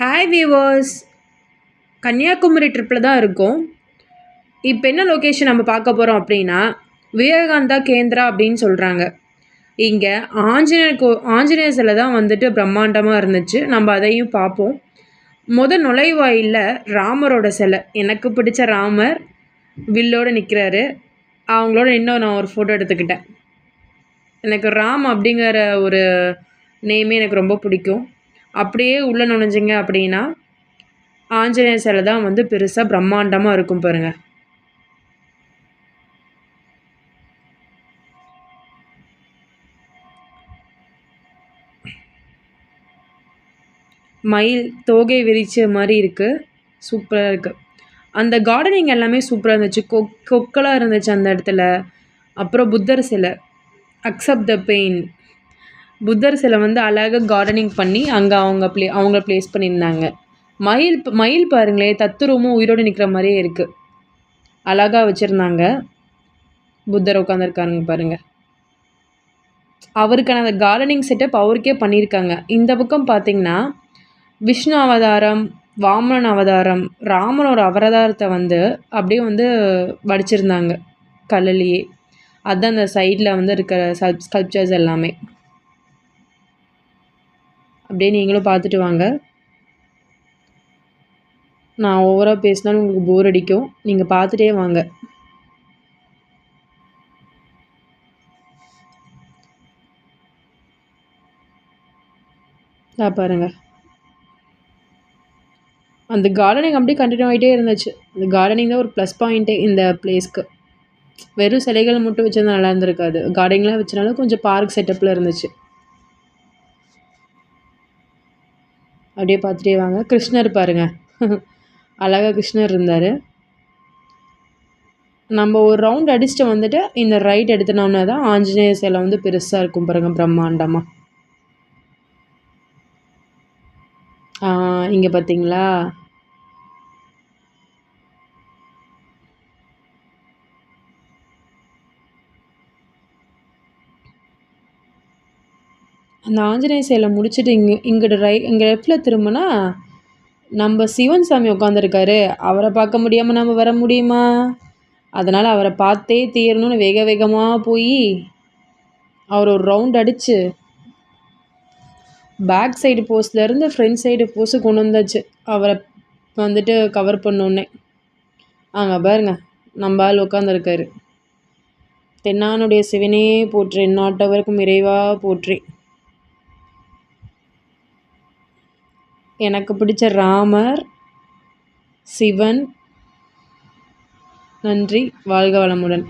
Hi viewers Kanyakumari ட்ரிப்பில் தான் இருக்கோம். இப்போ என்ன லொக்கேஷன் நம்ம பார்க்க போகிறோம் அப்படின்னா விவேகானந்தா கேந்திரா அப்படின்னு சொல்கிறாங்க இங்கே ஆஞ்சநேயர் கோ ஆஞ்சநேயர் சிலை தான் வந்துட்டு பிரம்மாண்டமாக இருந்துச்சு. நம்ம அதையும் பார்ப்போம். முத நுழைவாயிலில் ராமரோட சிலை. எனக்கு பிடிச்ச ராமர் வில்லோடு நிற்கிறாரு அவங்களோட இன்னும் நான் ஒரு ஃபோட்டோ எடுத்துக்கிட்டேன். எனக்கு ராம் அப்படிங்கிற ஒரு நேமே எனக்கு ரொம்ப பிடிக்கும். அப்படியே உள்ளே நுழைஞ்சிங்க அப்படின்னா ஆஞ்சநேயர் சிலை தான் வந்து பெருசாக பிரம்மாண்டமாக இருக்கும் பாருங்கள் மயில் தோகை விரிச்ச மாதிரி இருக்குது சூப்பராக இருக்குது அந்த கார்டனிங் எல்லாமே சூப்பராக இருந்துச்சு. கொக் கொக்கலாக இருந்துச்சு அந்த இடத்துல. அப்புறம் புத்தர் சிலை. அக்செப்ட் த பெயின் புத்தர் சிலை வந்து அழகாக கார்டனிங் பண்ணி அங்கே அவங்க ப்ளே அவங்கள ப்ளேஸ் பண்ணியிருந்தாங்க. மயில் மயில் பாருங்களேன் தத்துரூமும் உயிரோடு நிற்கிற மாதிரியே இருக்குது அழகாக வச்சுருந்தாங்க. புத்தர் உட்காந்துருக்காருங்க பாருங்கள் அவருக்கான அந்த கார்டனிங் செட்டப் அவருக்கே பண்ணியிருக்காங்க. இந்த பக்கம் பார்த்திங்கன்னா விஷ்ணு அவதாரம் வாமனன் அவதாரம் ராமனோட அவதாரத்தை வந்து அப்படியே வந்து வடிச்சிருந்தாங்க. கல்லுலேயே. அதுதான் அந்த சைடில் வந்து இருக்கிற ஸ்கல்ப்சர்ஸ் எல்லாமே. அப்படியே நீங்களும் பார்த்துட்டு வாங்க. நான் ஓவராக பேசினாலும் உங்களுக்கு போர் அடிக்கும். நீங்கள் பார்த்துட்டே வாங்க. பாருங்கள் அந்த கார்டனிங் அப்படியே கண்டினியூ ஆகிட்டே இருந்துச்சு. அந்த கார்டனிங் தான் ஒரு ப்ளஸ் பாயிண்ட்டே இந்த பிளேஸ்க்கு வெறும் சிலைகள் மட்டும் வச்சிருந்தா நல்லா இருந்திருக்காது. கார்டனிங்லாம் வச்சனால கொஞ்சம் பார்க் செட்டப்பில் இருந்துச்சு. அப்படியே பார்த்துட்டே வாங்க. கிருஷ்ணர் பாருங்கள் அழகாக கிருஷ்ணர் இருந்தார். நம்ம ஒரு ரவுண்ட் அடிச்சுட்டு வந்துட்டு இந்த ரைட் எடுத்துனோம்னா தான் ஆஞ்சநேயர் சிலை வந்து பெருசாக இருக்கும் பாருங்கள் பிரம்மாண்டமாக இங்கே பார்த்தீங்களா அந்த ஆஞ்சநேய சேலை முடிச்சுட்டு இங்கே இங்கிட்ட ரை இங்கே லெஃப்டில் திரும்பினா நம்ம சிவன் சாமி உட்காந்துருக்காரு அவரை பார்க்க முடியாமல் நம்ம வர முடியுமா? அதனால் அவரை பார்த்தே தீரணும்னு வேக வேகமாக போய் அவர் ஒரு ரவுண்ட் அடித்து பேக் சைடு போஸ்ட்லேருந்து ஃப்ரண்ட் சைடு போஸு கொண்டு வந்தாச்சு. அவரை வந்துட்டு கவர் பண்ணோன்னே. அங்கே பாருங்க நம்ம ஆள் உட்காந்துருக்காரு தென்னானுடைய சிவனே போற்றி எந்நாட்டவருக்கும் இறைவாக போற்றி. எனக்கு பிடிச்ச ராமர் சிவன். நன்றி. வாழ்க வளமுடன்.